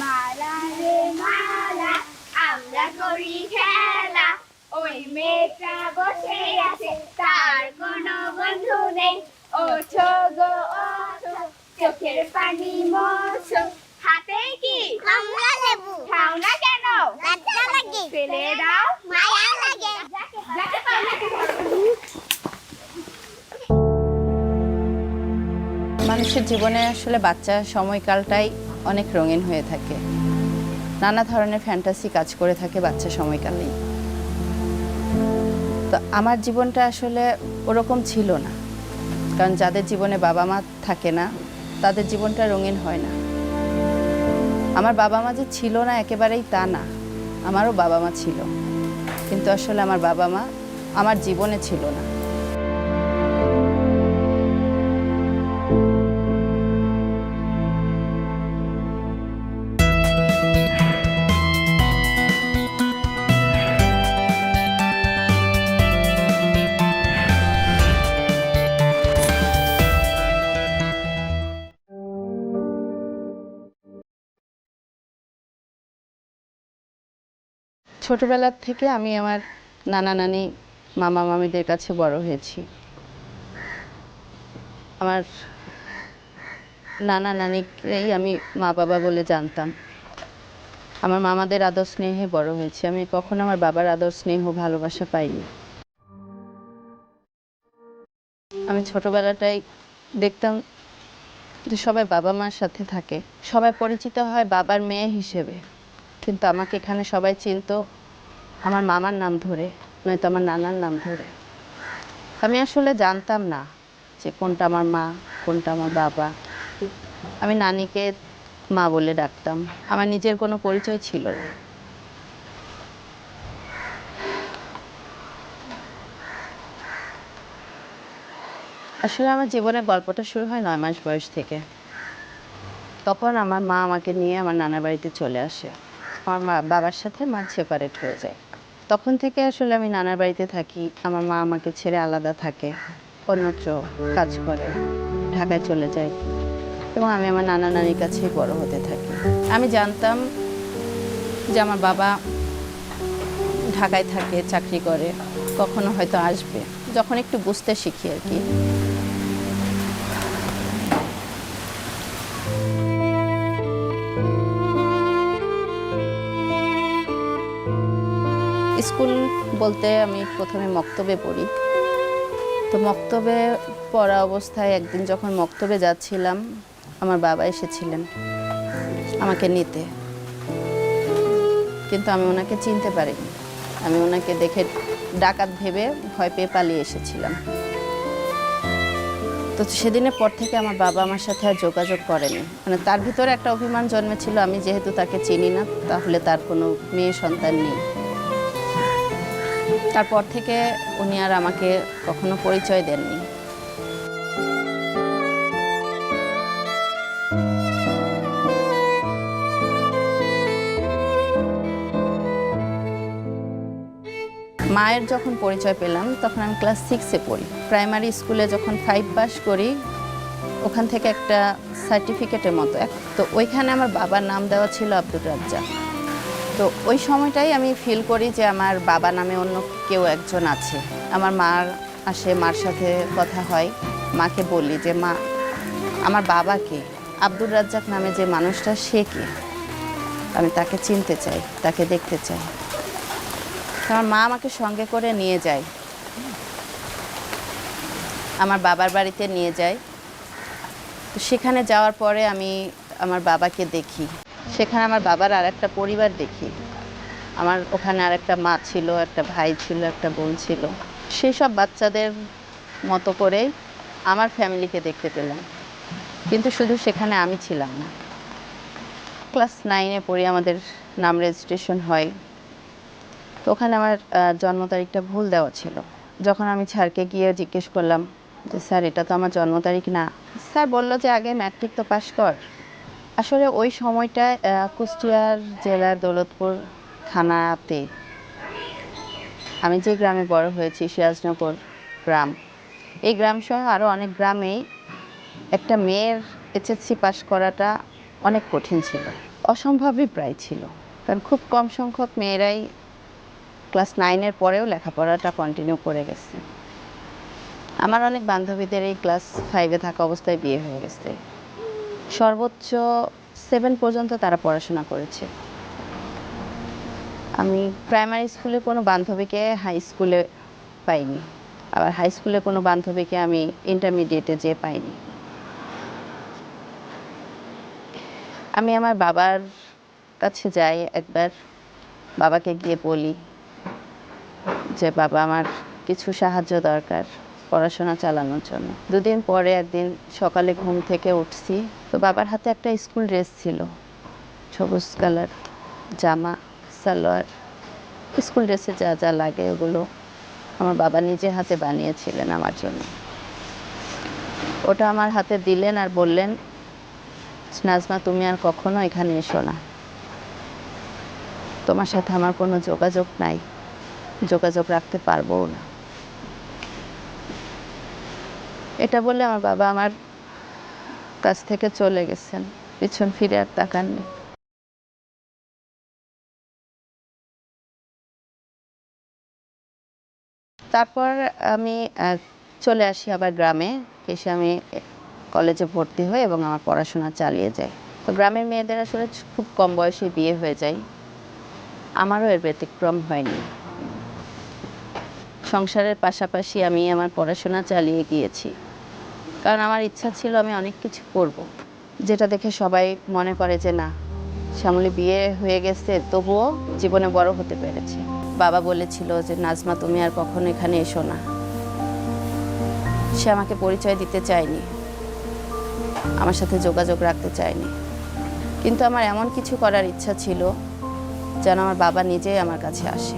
মালা রে মালা আমরা করি খেলা। ওই মেয়েটা বসে আছে তার কোনো বন্ধু নেই। ওঠো গো চোখের পানি মোছো। হাতে কি কমলা লেবু। খাও না কেন? লজ্জা লাগে। ফেলে দাও। মায়া লাগে। যাকে। মানুষের জীবনে আসলে বাচ্চা সময়কালটাই অনেক রঙিন হয়ে থাকে। নানা ধরনের ফ্যান্টাসি কাজ করে থাকে বাচ্চা সময়কালেই। তো আমার জীবনটা আসলে ওরকম ছিল না। কারণ যাদের জীবনে বাবা মা থাকে না, তাদের জীবনটা রঙিন হয় না। আমার বাবা মা যে ছিল না একেবারেই তা না। আমারও বাবা মা ছিল। কিন্তু আসলে আমার বাবা মা আমার জীবনে ছিল না। ছোটবেলার থেকে আমি আমার নানা, নানি, মামা, মামিদের কাছে বড় হয়েছি। আমার নানা, নানিকেই আমি মা, বাবা বলে জানতাম। আমার মামাদের আদর স্নেহে বড় হয়েছি। আমি কখনো আমার বাবার আদর, স্নেহ, ভালোবাসা পাইনি। আমি ছোটবেলাটাই দেখতাম যে সবাই বাবা মার সাথে থাকে। সবাই পরিচিত হয় বাবার মেয়ে হিসেবে। কিন্তু আমাকে এখানে সবাই চিনত আমার মামার নাম ধরে, নয়তো আমার নানার নাম ধরে। আমি আসলে জানতাম না যে কোনটা আমার মা, কোনটা আমার বাবা। আমি নানিকে মা বলে ডাকতাম। আমার নিজের কোনো পরিচয় ছিল না। আসলে আমার জীবনের গল্পটা শুরু হয় নয় মাস বয়স থেকে। তখন আমার মা আমাকে নিয়ে আমার নানার বাড়িতে চলে আসে। আমার মা, বাবার সাথে মা সেপারেট হয়ে যায়। তখন থেকে আসলে আমি নানার বাড়িতে থাকি, আমার মা আমাকে ছেড়ে আলাদা থাকে, অন্যত্র কাজ করে, ঢাকায় চলে যায় এবং আমি আমার নানা নানির কাছেই বড় হতে থাকি। আমি জানতাম যে আমার বাবা ঢাকায় থাকে, চাকরি করে, কখনো হয়তো আসবে, যখন একটু বুঝতে শিখি আর কি। স্কুল বলতে আমি প্রথমে মক্তবে পড়ি। তো মক্তবে পড়া অবস্থায় একদিন যখন মক্তবে যাচ্ছিলাম, আমার বাবা এসেছিলেন আমাকে নিতে। কিন্তু আমি ওনাকে চিনতে পারিনি। আমি ওনাকে দেখে ডাকাত ভেবে ভয় পেয়ে পালিয়ে এসেছিলাম। তো সেদিনের পর থেকে আমার বাবা আমার সাথে আর যোগাযোগ করেনি। মানে তার ভিতরে একটা অভিমান জন্মেছিল, আমি যেহেতু তাকে চিনি না, তাহলে তার কোনো মেয়ে সন্তান নেই। তারপর থেকে উনি আর আমাকে কখনো পরিচয় দেননি। মায়ের যখন পরিচয় পেলাম, তখন আমি ক্লাস সিক্সে পড়ি। প্রাইমারি স্কুলে যখন ফাইভ পাস করি, ওখান থেকে একটা সার্টিফিকেটের মতো। তো ওইখানে আমার বাবার নাম দেওয়া ছিল আব্দুর রাজ্জাক। তো ওই সময়টাই আমি ফিল করি যে আমার বাবা নামে অন্য কেউ একজন আছে। আমার মার আসে, মার সাথে কথা হয়, মাকে বলি যে, মা, আমার বাবাকে আব্দুর রাজ্জাক নামে যে মানুষটা, সে কে? আমি তাকে চিনতে চাই, তাকে দেখতে চাই। আমার মা আমাকে সঙ্গে করে নিয়ে যায়। আমার বাবার বাড়িতে নিয়ে যায়। তো সেখানে যাওয়ার পরে আমি আমার বাবাকে দেখি। সেখানে আমার বাবার আর একটা পরিবার দেখি। আমার ওখানে আর একটা মা ছিল, একটা ভাই ছিল, একটা বোন ছিল। সেই সব বাচ্চাদের মতো করে আমার ফ্যামিলিকে দেখতে পেলাম। কিন্তু শুধু সেখানে আমি ছিলাম না। ক্লাস নাইনে পড়ি আমাদের নাম রেজিস্ট্রেশন হয়। তো ওখানে আমার জন্ম তারিখটা ভুল দেওয়া ছিল। যখন আমি স্যারকে গিয়ে জিজ্ঞেস করলাম যে, স্যার, এটা তো আমার জন্ম তারিখ না। স্যার বলল যে, আগে ম্যাট্রিক তো পাশ কর। আসলে ওই সময়টায় কুষ্টিয়ার জেলার দৌলতপুর থানাতে আমি যে গ্রামে বড় হয়েছি, সিরাজনগর গ্রাম। এই গ্রাম সহ আরও অনেক গ্রামেই একটা মেয়ের এইচএসসি পাশ করাটা অনেক কঠিন ছিল, অসম্ভবই প্রায় ছিল। কারণ খুব কম সংখ্যক মেয়েরাই ক্লাস নাইনের পরেও লেখাপড়াটা কন্টিনিউ করে গেছে। আমার অনেক বান্ধবীদের এই ক্লাস ফাইভে থাকা অবস্থায় বিয়ে হয়ে গেছে। সর্বোচ্চ সেভেন পর্যন্ত তারা পড়াশোনা করেছে। আমি প্রাইমারি স্কুলে কোনো বান্ধবীকে হাই স্কুলে পাইনি। আবার হাই স্কুলে কোনো বান্ধবীকে আমি ইন্টারমিডিয়েটে যেয়ে পাইনি। আমি আমার বাবার কাছে যাই একবার, বাবাকে গিয়ে বলি যে, বাবা, আমার কিছু সাহায্য দরকার। পড়াশোনা চালানোর জন্য। দুদিন পরে একদিন সকালে ঘুম থেকে উঠছি। তো বাবার হাতে একটা স্কুল ড্রেস ছিল। সবুজ কালার জামা, সালোয়ার। স্কুল ড্রেসে যা যা লাগে ওগুলো আমার বাবা নিজে হাতে বানিয়েছিলেন আমার জন্য। ওটা আমার হাতে দিলেন আর বললেন, নাজমা, তুমি আর কখনো এখানে এসো না। তোমার সাথে আমার কোনো যোগাযোগ নাই। যোগাযোগ রাখতে পারব না। এটা বলে আমার বাবা আমার কাছ থেকে চলে গেছেন, পিছন ফিরে আর তাকাননি। তারপর আমি চলে আসি আবার গ্রামে, এসে আমি কলেজে ভর্তি হই এবং আমার পড়াশোনা চালিয়ে যাই। তো গ্রামের মেয়েদের আসলে খুব কম বয়সে বিয়ে হয়ে যায়। আমারও এর ব্যতিক্রম হয়নি। সংসারের পাশাপাশি আমি আমার পড়াশোনা চালিয়ে গিয়েছি। কারণ আমার ইচ্ছা ছিল আমি অনেক কিছু করব। যেটা দেখে সবাই মনে করে যে না, শ্যামলী বিয়ে হয়ে গেছে, তবুও জীবনে বড় হতে পেরেছে। বাবা বলেছিল যে, নাজমা, তুমি আর কখনো এখানে এসো না। সে আমাকে পরিচয় দিতে চায়নি, আমার সাথে যোগাযোগ রাখতে চায়নি। কিন্তু আমার এমন কিছু করার ইচ্ছা ছিল যেন আমার বাবা নিজেই আমার কাছে আসে।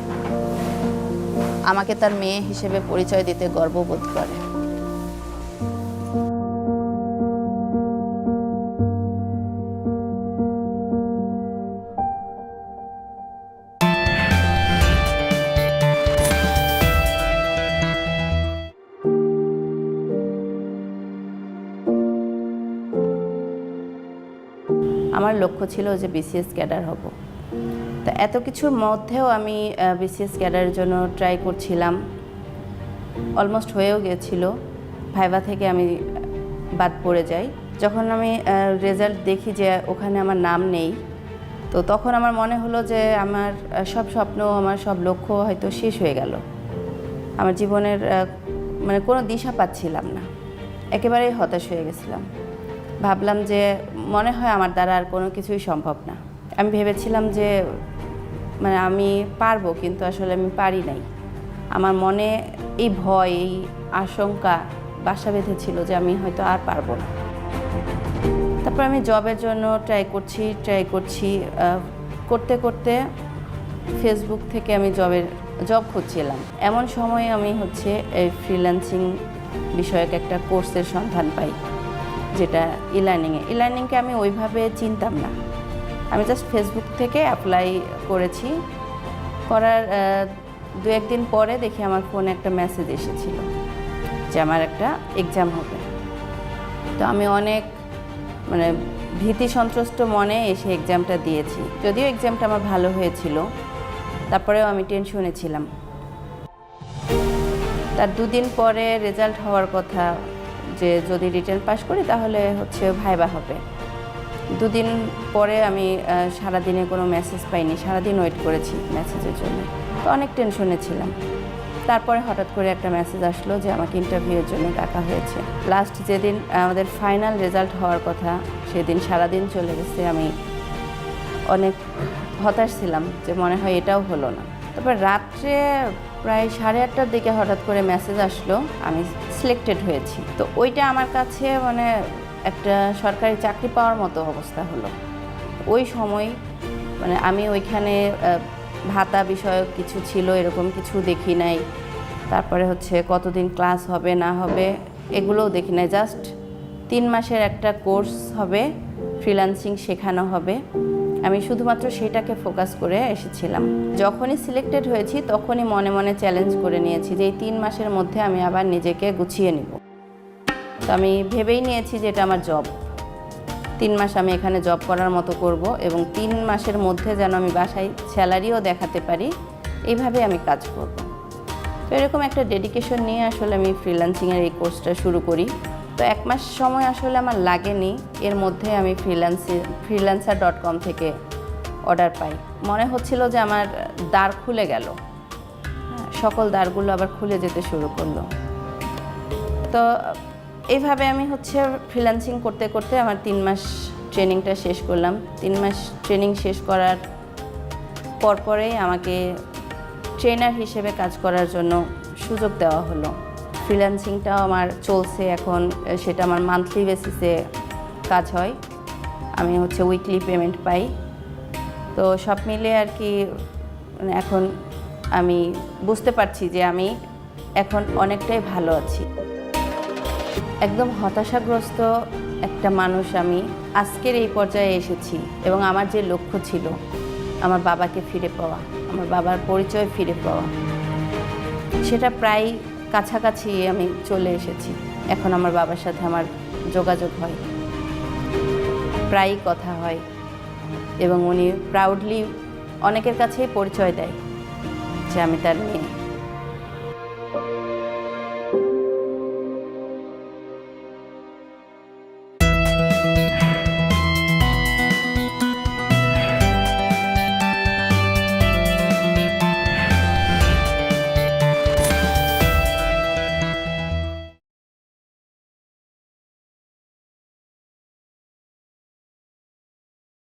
আমাকে তার মেয়ে হিসেবে পরিচয় দিতে গর্ববোধ করে। আমার লক্ষ্য ছিল যে বিসিএস ক্যাডার হব। তা এত কিছুর মধ্যেও আমি বিসিএস ক্যাডারের জন্য ট্রাই করছিলাম। অলমোস্ট হয়েও গিয়েছিল ভাইবা থেকে আমি বাদ পড়ে যাই। যখন আমি রেজাল্ট দেখি যে ওখানে আমার নাম নেই, তো তখন আমার মনে হলো যে আমার সব স্বপ্ন, আমার সব লক্ষ্য হয়তো শেষ হয়ে গেল। আমার জীবনের মানে কোনো দিশা পাচ্ছিলাম না। একেবারেই হতাশ হয়ে গেছিলাম। ভাবলাম যে মনে হয় আমার দ্বারা আর কোনো কিছুই সম্ভব না। আমি ভেবেছিলাম যে মানে আমি পারব কিন্তু আসলে আমি পারি নাই। আমার মনে এই ভয়, এই আশঙ্কা বাসা বেঁধেছিল যে আমি হয়তো আর পারব না। তারপর আমি জবের জন্য ট্রাই করছি ট্রাই করছি করতে করতে ফেসবুক থেকে আমি জবের জব খুঁজছিলাম। এমন সময় আমি হচ্ছে এই ফ্রিল্যান্সিং বিষয়ক একটা কোর্সের সন্ধান পাই। যেটা ই লার্নিংয়ে ই লার্নিংকে আমি ওইভাবে চিনতাম না। আমি জাস্ট ফেসবুক থেকে অ্যাপ্লাই করেছি। করার দু একদিন পরে দেখি আমার ফোনে একটা মেসেজ এসেছিল যে আমার একটা এক্সাম হবে। তো আমি অনেক মানে ভীতি সন্ত্রস্ত মনে এসে এক্সামটা দিয়েছি। যদিও এক্সামটা আমার ভালো হয়েছিল, তারপরেও আমি টেনশনে ছিলাম। তার দুদিন পরে রেজাল্ট হওয়ার কথা যে যদি রিটার্ন পাস করি তাহলে হচ্ছে ভাইবা হবে। দুদিন পরে আমি সারাদিনে কোনো মেসেজ পাইনি, সারাদিন ওয়েট করেছি মেসেজের জন্য। তো অনেক টেনশনে ছিলাম। তারপরে হঠাৎ করে একটা মেসেজ আসলো যে আমাকে ইন্টারভিউয়ের জন্য ডাকা হয়েছে। লাস্ট যেদিন আমাদের ফাইনাল রেজাল্ট হওয়ার কথা, সেদিন সারাদিন চলে গেছে। আমি অনেক হতাশ ছিলাম যে মনে হয় এটাও হলো না। তারপর রাত্রে প্রায় সাড়ে আটটার দিকে হঠাৎ করে মেসেজ আসলো। আমি সিলেক্টেড হয়েছি। তো ওইটা আমার কাছে মানে একটা সরকারি চাকরি পাওয়ার মতো অবস্থা হলো। ওই সময় মানে আমি ওইখানে ভাতা বিষয়ক কিছু ছিল, এরকম কিছু দেখি নাই। তারপরে হচ্ছে কতদিন ক্লাস হবে, না হবে, এগুলোও দেখি নাই। জাস্ট তিন মাসের একটা কোর্স হবে ফ্রিল্যান্সিং শেখানো হবে। আমি শুধুমাত্র সেটাকে ফোকাস করে এসেছিলাম। যখনই সিলেক্টেড হয়েছি, তখনই মনে মনে চ্যালেঞ্জ করে নিয়েছি যে এই তিন মাসের মধ্যে আমি আবার নিজেকে গুছিয়ে নিব। তো আমি ভেবেই নিয়েছি যে এটা আমার জব তিন মাস আমি এখানে জব করার মতো করব এবং তিন মাসের মধ্যে যেন আমি বাসায় স্যালারিও দেখাতে পারি, এইভাবে আমি কাজ করব। তো এরকম একটা ডেডিকেশন নিয়ে আসলে আমি ফ্রিল্যান্সিংয়ের এই কোর্সটা শুরু করি। তো এক মাস সময় আসলে আমার লাগেনি। এর মধ্যে আমি ফ্রিল্যান্সি ফ্রিল্যান্সার ডট কম থেকে অর্ডার পাই। মনে হচ্ছিল যে আমার দ্বার খুলে গেল। হ্যাঁ, সকল দ্বারগুলো আবার খুলে যেতে শুরু করল। তো এইভাবে আমি হচ্ছে ফ্রিল্যান্সিং করতে করতে আমার তিন মাস ট্রেনিংটা শেষ করলাম। তিন মাস ট্রেনিং শেষ করার পরপরেই আমাকে ট্রেনার হিসেবে কাজ করার জন্য সুযোগ দেওয়া হলো। ফ্রিল্যান্সিংটাও আমার চলছে এখন, সেটা আমার মান্থলি বেসিসে কাজ হয়। আমি হচ্ছে উইকলি পেমেন্ট পাই। তো সব মিলে আর কি মানে এখন আমি বুঝতে পারছি যে আমি এখন অনেকটাই ভালো আছি। একদম হতাশাগ্রস্ত একটা মানুষ আমি আজকের এই পর্যায়ে এসেছি এবং আমার যে লক্ষ্য ছিল, আমার বাবাকে ফিরে পাওয়া, আমার বাবার পরিচয় ফিরে পাওয়া, সেটা প্রায় কাছাকাছি আমি চলে এসেছি। এখন আমার বাবার সাথে আমার যোগাযোগ হয়। প্রায়ই কথা হয় এবং উনি প্রাউডলি অনেকের কাছেই পরিচয় দেয় যে আমি তার মেয়ে।